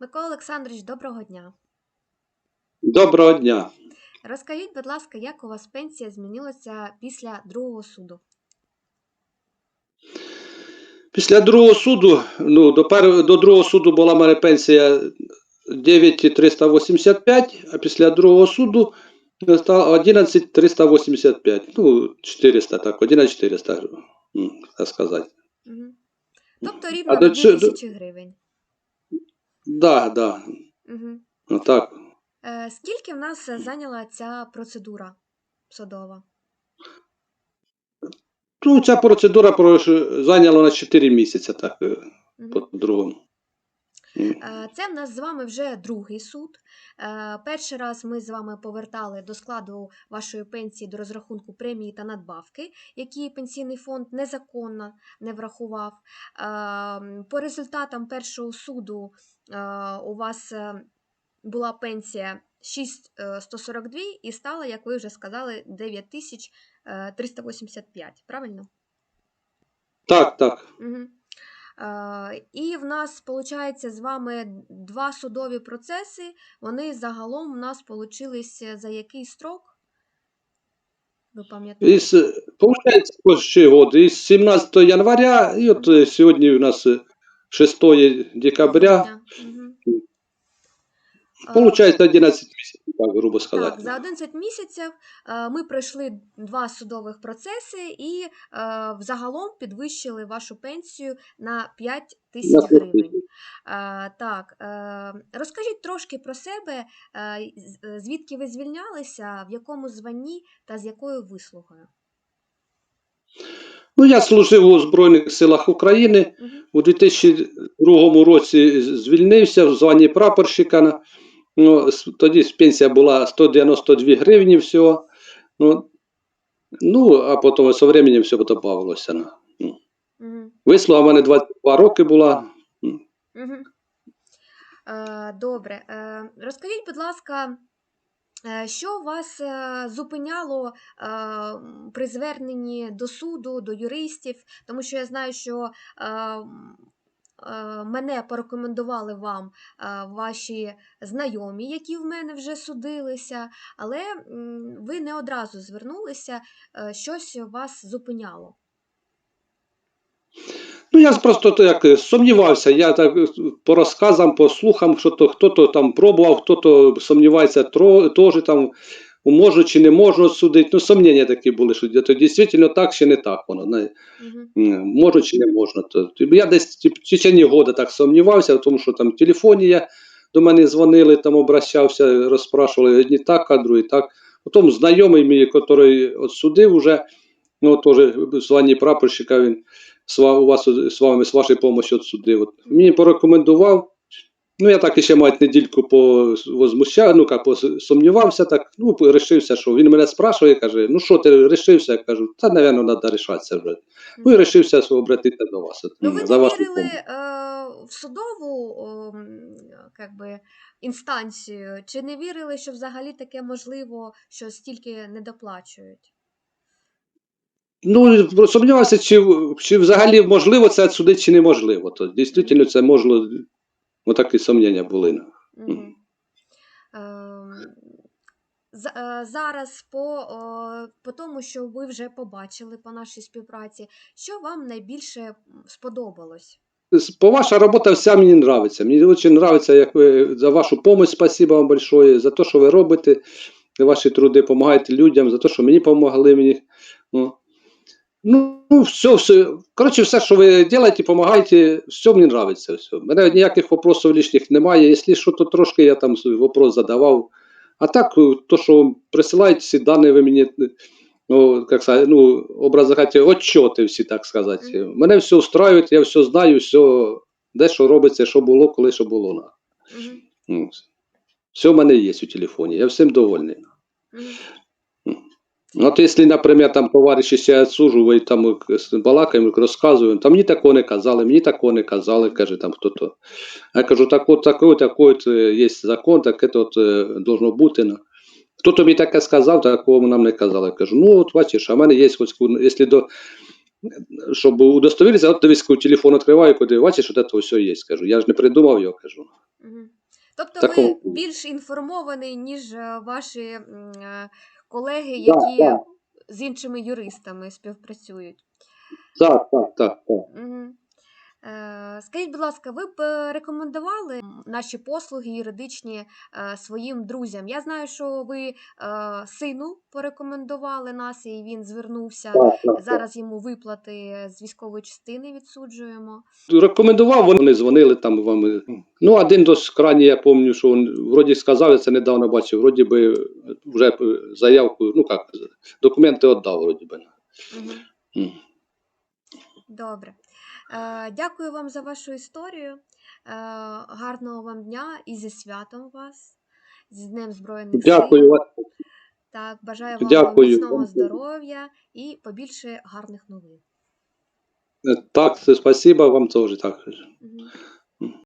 Микола Олександрович, доброго дня. Доброго дня. Розкажіть, будь ласка, як у вас пенсія змінилася після другого суду? Після другого суду, ну, до, пер... до другого суду була в мене пенсія 9,385, а після другого суду стало 11,385. Ну, 400, так, 11,400, так сказати. Угу. Тобто рівно А до 2000 гривень. Да, да, Угу. ну, так. Е, скільки в нас зайняла ця процедура судова? Ну, ця процедура зайняла на 4 місяці, так, е, Угу. по-другому. М. Е, Це в нас з вами вже другий суд. Е, Перший раз ми з вами повертали до складу вашої пенсії до розрахунку премії та надбавки, які пенсійний фонд незаконно не врахував. Е, По результатам першого суду у вас е, була пенсія 6142 і стала, як ви вже сказали, 9385, правильно? Так, так. Угу. Е, і в нас виходить з вами два судові процеси. Вони загалом у нас получились за який строк? Ви пам'ятаєте? Із, получається, ще год, із 17 января, і от е, сьогодні у нас е, 6 декабря. Е, получається 11 місяців, так, грубо сказати. Так, за 11 місяців ми пройшли два судових процеси і взагалом підвищили вашу пенсію на 5 тисяч гривень. Так, розкажіть трошки про себе, звідки ви звільнялися, в якому званні та з якою вислугою. Ну, я служив у Збройних силах України. У 2002 році звільнився в званні прапорщика. Ну, тоді пенсія була 192 гривні всього. Ну, ну а потім з временем все додавалося. на. Мгм. Вислуга в мене 22 роки була. Е, Добре. Е, Розкажіть, будь ласка, що вас е, зупиняло е, при зверненні до суду, до юристів? Тому що я знаю, що е, е, мене порекомендували вам е, ваші знайомі, які в мене вже судилися, але ви не одразу звернулися, е, щось вас зупиняло. Ну, я просто то як е, сумнівався. Я так е, по розказам, по слухам, що то хто-то там пробував, хто-то сумнівається, теж там можу чи не можу судити. Ну, сумніння такі були, що то дійсно так чи не так воно. знає. Мгм. Можу чи не можна. То, то я десь в течение года так сумнівався, тому що там в телефоні я до мене дзвонили, там обращався, розпрашували одні так, а другі так. Потім знайомий мій, який відсудив уже, ну теж в званні прапорщика, він у вас з вами з вашою допомогою відсудив. От, мені порекомендував. Ну, я так ще мать недільку возмущав, ну, як сумнівався, так, ну, рішився, що він мене спрашує, каже, ну що ти рішився? Я кажу, та, напевно, треба рішатися вже. Ну і вирішився обратитися до вас. Ну, ви за вірили е, в судову о, как би, інстанцію, чи не вірили, що взагалі таке можливо, що стільки не доплачують? Ну, сумнівався, чи, чи взагалі можливо це судити, чи неможливо. То дійсно це можливо, отакі сумніння були. е, Зараз по, по тому, що ви вже побачили по нашій співпраці, що вам найбільше сподобалось? По ваша робота вся мені нравиться. Мені дуже нравиться, як ви за вашу допомогу, спасибо вам большое, за те, що ви робите, ваші труди, допомагаєте людям, за те, що мені допомогли мені. Ну, ну все, все. Коротше, все, що ви робите, допомагаєте, все мені. Все. У мене ніяких вопросів лишніх немає. Якщо що, то трошки я там свій вопрос задавав. А так, то, що присилаєте всі дані, ви мені, ну, як сказати, ну, образно отчоти всі, так сказати. Мене все устраює, я все знаю, все, де що робиться, що було, коли що було. на. Ну, все в мене є у телефоні, я всім довольний. Ну, от якщо, наприклад, там товариші ще відсуджують, там балакаємо, розказуємо, там мені такого не казали, мені такого не казали, каже там хто-то. Я кажу, так от такий, такий от, е, є закон, таке от е, должно бути. ну. Хто тобі таке сказав, такого нам не казали. Я кажу, ну от бачиш, а в мене є хоч, якщо до, щоб удостовіритися, от дивись, телефон відкриваю, куди бачиш, от це все є. Кажу, я ж не придумав його, кажу. Мгм. Тобто так, ви більш інформований, ніж е, ваші е, колеги, які які так. з іншими юристами співпрацюють. Так, так, так, так. Мгм. Е, Скажіть, будь ласка, ви б рекомендували наші послуги юридичні е, своїм друзям? Я знаю, що ви е, сину порекомендували нас, і він звернувся. Зараз йому виплати з військової частини відсуджуємо. Рекомендував, вони дзвонили там вам. Ну, один дос крайній, я пам'ятаю, що він вроді сказав, я це недавно бачив, вроді би вже заявку, ну як, документи віддав, вроді би. Мгм. Добре. Е, Дякую вам за вашу історію. Е, Гарного вам дня і зі святом вас, з Днем Збройних. Сил. Дякую. Так, бажаю вам Дякую. міцного здоров'я і побільше гарних новин. Так, спасибо вам теж. Так. Мгм.